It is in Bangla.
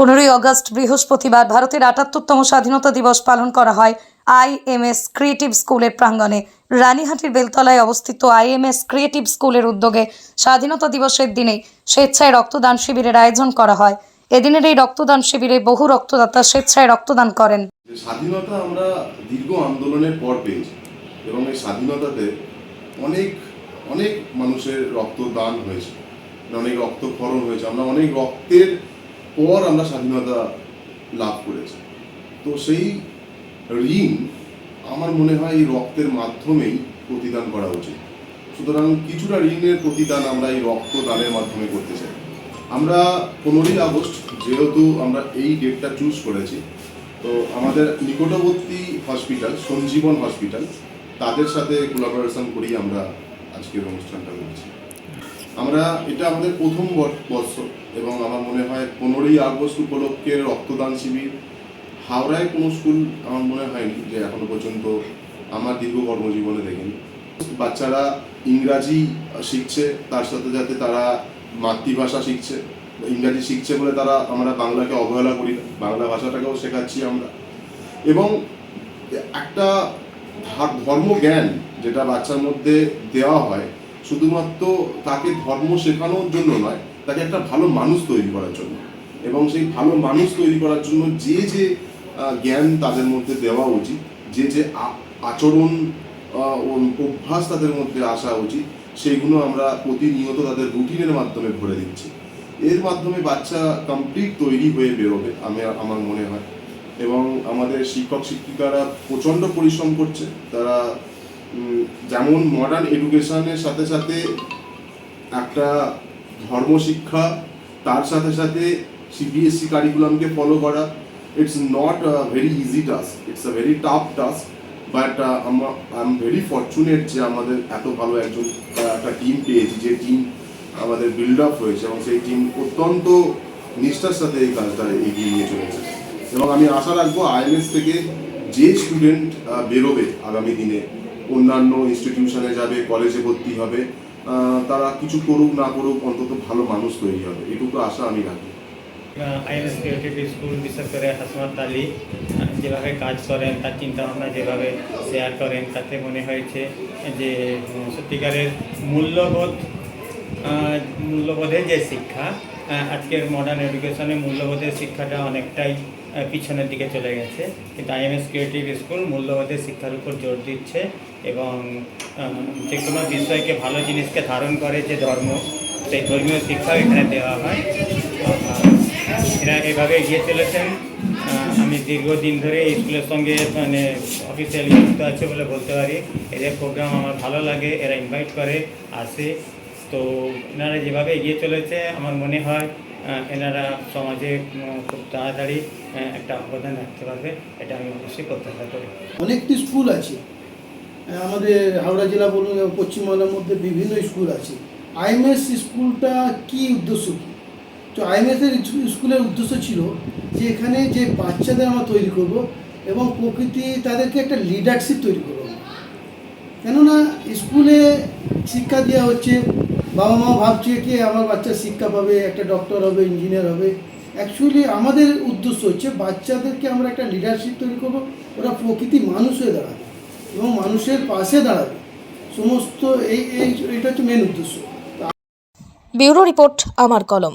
পনেরোই আগস্ট বৃহস্পতিবার ভারতের আটাত্তরতম স্বাধীনতা দিবস পালন করা হয় আইএমএস ক্রিয়েটিভ স্কুলের প্রাঙ্গণে। রানীহাটির বেলতলায় অবস্থিত আইএমএস ক্রিয়েটিভ স্কুলের উদ্যোগে স্বাধীনতা দিবসের দিনে স্বেচ্ছায় রক্তদান শিবিরের আয়োজন করা হয়। এদিনের এই রক্তদান শিবিরে বহু রক্তদাতা স্বেচ্ছায় রক্তদান করেন। স্বাধীনতা আমরা দীর্ঘ আন্দোলনের পর পেয়েছি এবং এই স্বাধীনতাতে অনেক অনেক মানুষের রক্তদান হয়েছে। অনেক রক্তক্ষরণ হয়েছে। আমরা অনেক রক্তের পর আমরা স্বাধীনতা লাভ করেছি। তো সেই ঋণ আমার মনে হয় এই রক্তের মাধ্যমেই প্রতিদান করা উচিত। সুতরাং কিছুটা ঋণের প্রতিদান আমরা এই রক্তদানের মাধ্যমে করতে চাই। আমরা পনেরোই আগস্ট যেহেতু আমরা এই ডেটটা চুজ করেছি, তো আমাদের নিকটবর্তী হসপিটাল সঞ্জীবন হসপিটাল তাদের সাথে কোলাবোরেশন করেই আমরা আজকের অনুষ্ঠানটা করছি। আমরা, এটা আমাদের প্রথম বর- বর্ষ এবং আমার মনে হয় পনেরোই আগস্ট উপলক্ষে রক্তদান শিবির। হাওড়ায় কোনো স্কুল আমার মনে হয়নি যে এখনও পর্যন্ত আমার দীর্ঘ কর্মজীবনে দেখিনি। বাচ্চারা ইংরাজি শিখছে, তার সাথে সাথে তারা মাতৃভাষা শিখছে। ইংরাজি শিখছে বলে তারা, আমরা বাংলাকে অবহেলা করি না। বাংলা ভাষাটাকেও শেখাচ্ছি আমরা। এবং একটা ধা- ধর্মজ্ঞান যেটা বাচ্চার মধ্যে দেওয়া হয় শুধুমাত্র তাকে ধর্ম শেখানোর জন্য নয়, তাকে একটা ভালো মানুষ তৈরি করার জন্য। এবং সেই ভালো মানুষ তৈরি করার জন্য যে যে জ্ঞান তাদের মধ্যে দেওয়া উচিত, যে যে আচরণ অভ্যাস তাদের মধ্যে আসা উচিত সেইগুলো আমরা প্রতিনিয়ত তাদের রুটিনের মাধ্যমে ভরে দিচ্ছি এর মাধ্যমে বাচ্চা কমপ্লিট তৈরি হয়ে বেরোবে, আমি, আমার মনে হয়। এবং আমাদের শিক্ষক শিক্ষিকারা প্রচণ্ড পরিশ্রম করছে, তারা যেমন মডার্ন এডুকেশনের সাথে সাথে একটা ধর্মশিক্ষা তার সাথে সাথে সিবিএসসি কারিকুলামকে ফলো করা it's not a very easy task it's a very tough task but I am very fortunate যে আমাদের এত ভালো একজন একটা টিম পেয়েছি, যে টিম আমাদের বিল্ড আপ হয়েছে এবং সেই টিম অত্যন্ত নিষ্ঠার সাথে এই কাজটা এগিয়ে নিয়ে চলেছে। এবং আমি আশা রাখব আইএমএস থেকে যে স্টুডেন্ট বেরোবে আগামী দিনে অন্যান্য ইনস্টিটিউশনে যাবে কলেজে ভর্তি হবে তারা কিছু করুক, না করুক, অন্তত ভালো মানুষ তৈরি হবে। এটুকু আশা আমি রাখি। আইএনএস ক্রিয়েটিভ স্কুল বিশেষ করে হাসমত আলী যেভাবে কাজ করেন, তার চিন্তাভাবনা যেভাবে শেয়ার করেন, তাতে মনে হয়েছে যে সত্যিকারের মূল্যবোধ মূল্যবোধের যে শিক্ষা আজকের মডার্ন এডুকেশনে মূল্যবোধের শিক্ষাটা অনেকটাই পিছনের দিকে চলে গেছে। কিন্তু আইএমএস ক্রিয়েটিভ স্কুল মূল্যবোধের শিক্ষার উপর জোর দিচ্ছে এবং যে কোনো বিষয়কে ভালো জিনিসকে ধারণ করে যে ধর্ম, সেই ধর্মীয় শিক্ষাও এখানে দেওয়া হয়। এরা এভাবে এগিয়ে চলেছেন। আমি দীর্ঘদিন ধরে এই স্কুলের সঙ্গে মানে অফিসিয়ালি যুক্ত আছে বলে বলতে পারি। এদের প্রোগ্রাম আমার ভালো লাগে, এরা ইনভাইট করে, আসে। তো এনারা যেভাবে এগিয়ে চলেছে, আমার মনে হয় এনারা সমাজে খুব তাড়াতাড়ি একটা অবদান রাখতে পারবে, এটা আমি অবশ্যই প্রত্যাশা করি। অনেকটি স্কুল আছে। আমাদের হাওড়া জেলা বলুন এবং পশ্চিমবাংলার মধ্যে বিভিন্ন স্কুল আছে। আইএমএস স্কুলটা কি উদ্দেশ্য কী? তো আইএমএস এর স্কুলের উদ্দেশ্য ছিল যে এখানে যে বাচ্চাদের আমরা তৈরি করব এবং প্রকৃতি তাদেরকে একটা লিডারশিপ তৈরি করব। কেননা স্কুলে শিক্ষা দেওয়া হচ্ছে বাবা মা ভাবছে কি আমার বাচ্চা শিক্ষা পাবে, একটা ডক্টর হবে ইঞ্জিনিয়ার হবে। অ্যাকচুয়ালি আমাদের উদ্দেশ্য হচ্ছে বাচ্চাদেরকে আমরা একটা লিডারশিপ তৈরি করব, ওরা প্রকৃতি মানুষ হয়ে দাঁড়াবে এবং মানুষের পাশে দাঁড়াবে। সমস্ত এই এটা হচ্ছে মেন উদ্দেশ্য। ব্যুরো রিপোর্ট, আমার কলম।